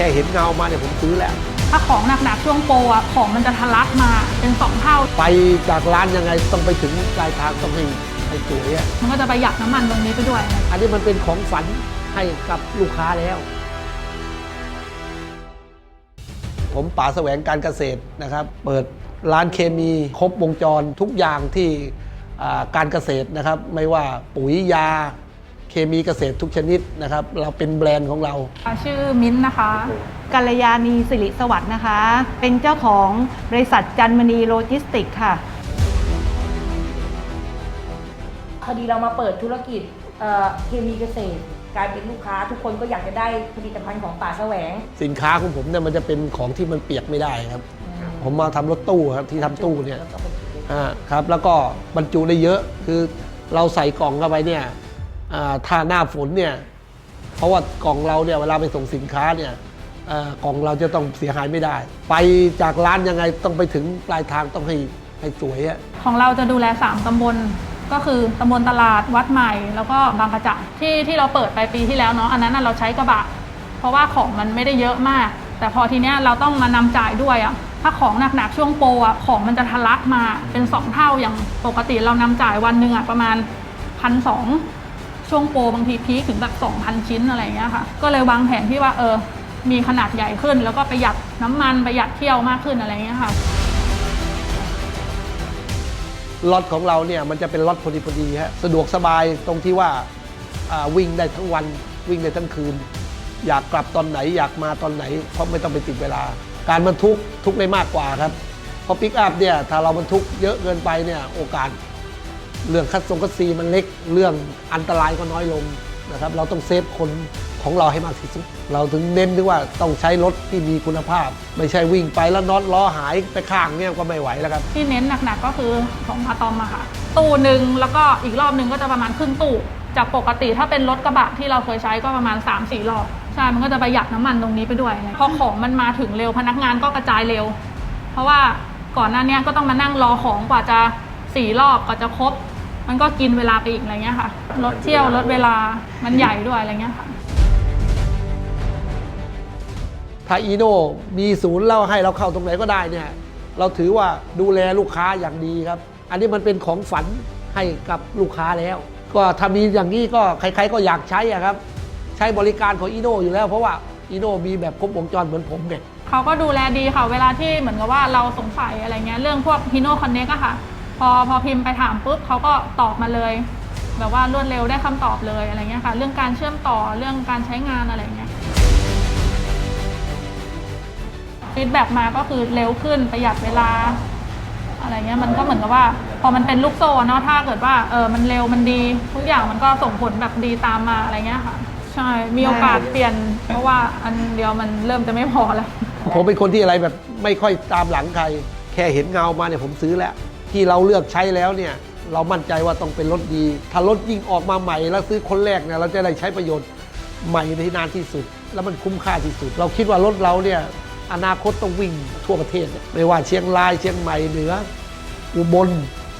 ค่เห็นเงามาเนี่ยผมซื้อแล้ว ถ้าของหนักๆช่วงโปรอะของมันจะทะลักมาเป็นสองเท่า ไปจากร้านยังไงต้องไปถึงปลายทางต้องให้ให้สวยอะมันก็จะประหยัดน้ำมันตรงนี้ไปด้วย อันนี้มันเป็นของฝันให้กับลูกค้าแล้ว ผมป๋าแสวงการเกษตรนะครับ เปิดร้านเคมีครบวงจรทุกอย่างที่อ่าการเกษตรนะครับ ไม่ว่าปุ๋ยยา เคมีเกษตรทุกชนิดนะครับ เราเป็นแบรนด์ของเราชื่อมิ้นท์นะคะกัลยาณีสิริสวัสดิ์นะคะ เป็นเจ้าของบริษัทจันมณีโลจิสติกส์ค่ะ พอดีเรามาเปิดธุรกิจเอ่อเคมีเกษตร กลายเป็นลูกค้าทุกคนก็อยากจะได้ผลิตภัณฑ์ของป่าแสวง สินค้าของผมเนี่ยมันจะเป็นของที่มันเปียกไม่ได้ครับ ผมมาทำรถตู้ครับที่ทำตู้เนี่ยแล้วก็เป็นอ่าครับแล้วก็บรรจุได้เยอะคือเราใส่กล่องเข้าไปเนี่ยอ่า ถ้าหน้าฝนเนี่ยเพราะว่ากล่องเราเนี่ยเวลาไปส่งสินค้าเนี่ยกล่องเราจะต้องเสียหายไม่ได้ ไปจากร้านยังไงต้องไปถึงปลายทางต้องให้ให้สวยอะของเราจะดูแล 3 ตำบลก็คือตำบลตลาดวัดใหม่ แล้วก็บางกระจัที่ที่เราเปิดไปปีที่แล้วเนาะอันนั้นเราใช้กระบะ เพราะว่าของมันไม่ได้เยอะมาก แต่พอทีเนี้ยเราต้องมานำจ่ายด้วยอะถ้าของหนักๆช่วงโปรอะของมันจะทะลักมาเป็น 2 เท่าอย่างปกติเรานำจ่ายวันหนึ่งอะประมาณพันสอง ช่วงโปรบางทีพีคถึงแบบ2,000 ชิ้นอะไรเงี้ยค่ะ ก็เลยวางแผนที่ว่าเออ มีขนาดใหญ่ขึ้น แล้วก็ประหยัดน้ำมันประหยัดเที่ยวมากขึ้นอะไรเงี้ยค่ะรถของเราเนี่ยมันจะเป็นรถพอดีพอดีฮะสะดวกสบายตรงที่ว่าอ่าวิ่งได้ทั้งวันวิ่งได้ทั้งคืน อยากกลับตอนไหนอยากมาตอนไหน เพราะไม่ต้องไปติดเวลา การบรรทุกทุกได้มากกว่าครับเพราะปิกอัพเนี่ยถ้าเราบรรทุกเยอะเกินไปเนี่ยโอกาส เรื่องคัดทรงคัดซีมันเล็กเรื่องอันตรายก็น้อยลงนะครับเราต้องเซฟคนของเราให้มากที่สุด เราถึงเน้นที่ว่าต้องใช้รถที่มีคุณภาพ ไม่ใช่วิ่งไปแล้วน็อตล้อหายไปข้างเนี่ยก็ไม่ไหวแล้วครับ ที่เน้นหนักๆก็คือของอะตอมอะค่ะ ตู้หนึ่งแล้วก็อีกรอบหนึ่งก็จะประมาณครึ่งตู้ จากปกติถ้าเป็นรถกระบะที่เราเคยใช้ก็ประมาณ 3-4รอบใช่มันก็จะประหยัดน้ำมันตรงนี้ไปด้วยพอของมันมาถึงเร็วพนักงานก็กระจายเร็ว เพราะว่าก่อนหน้านี้ก็ต้องมานั่งรอของกว่าจะสี่รอบกว่าจะครบ มันก็กินเวลาไปอีกอะไรเงี้ยค่ะรถเที่ยวรถเวลามันใหญ่ด้วยอะไรเงี้ยค่ะถ้าอีโน่มีศูนย์เล่าให้เราเข้าตรงไหนก็ได้เนี่ย เราถือว่าดูแลลูกค้าอย่างดีครับ อันนี้มันเป็นของฝันให้กับลูกค้าแล้ว ก็ถ้ามีอย่างนี้ก็ใครๆก็อยากใช้อะครับ ใช้บริการของอีโน่อยู่แล้วเพราะว่าอีโน่มีแบบครบวงจรเหมือนผมเนี่ยเขาก็ดูแลดีค่ะ เวลาที่เหมือนกับว่าเราสงสัยอะไรเงี้ยเรื่องพวก Hino Connect อะค่ะ พอพอพิมพ์ไปถามปุ๊บเขาก็ตอบมาเลย แบบว่ารวดเร็วได้คำตอบเลยอะไรเงี้ยค่ะ เรื่องการเชื่อมต่อเรื่องการใช้งานอะไรเงี้ยฟีดแบ็มาก็คือเร็วขึ้นประหยัดเวลา อะไรเงี้ยมันก็เหมือนกับว่า พอมันเป็นลูกโซ่เนาะถ้าเกิดว่าเออมันเร็วมันดี ทุกอย่างมันก็ส่งผลแบบดีตามมาอะไรเงี้ยค่ะ ใช่มีโอกาสเปลี่ยน เพราะว่าอันเดียวมันเริ่มจะไม่พอแล้ว ผมเป็นคนที่อะไรแบบไม่ค่อยตามหลังใคร แค่เห็นเงามาเนี่ยผมซื้อแล้ว ที่เราเลือกใช้แล้วเนี่ยเรามั่นใจว่าต้องเป็นรถดี ถ้ารถยิ่งออกมาใหม่ แล้วซื้อคนแรกเนี่ยเราจะได้ใช้ประโยชน์ใหม่ในนานที่สุด แล้วมันคุ้มค่าที่สุด เราคิดว่ารถเราเนี่ยอนาคตต้องวิ่งทั่วประเทศ ไม่ว่าเชียงรายเชียงใหม่เหนือ อุบล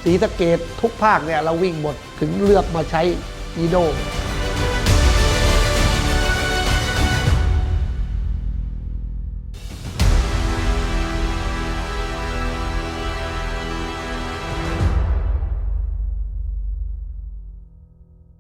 ศรีสะเกดทุกภาคเนี่ยเราวิ่งหมดถึงเลือกมาใช้อีโด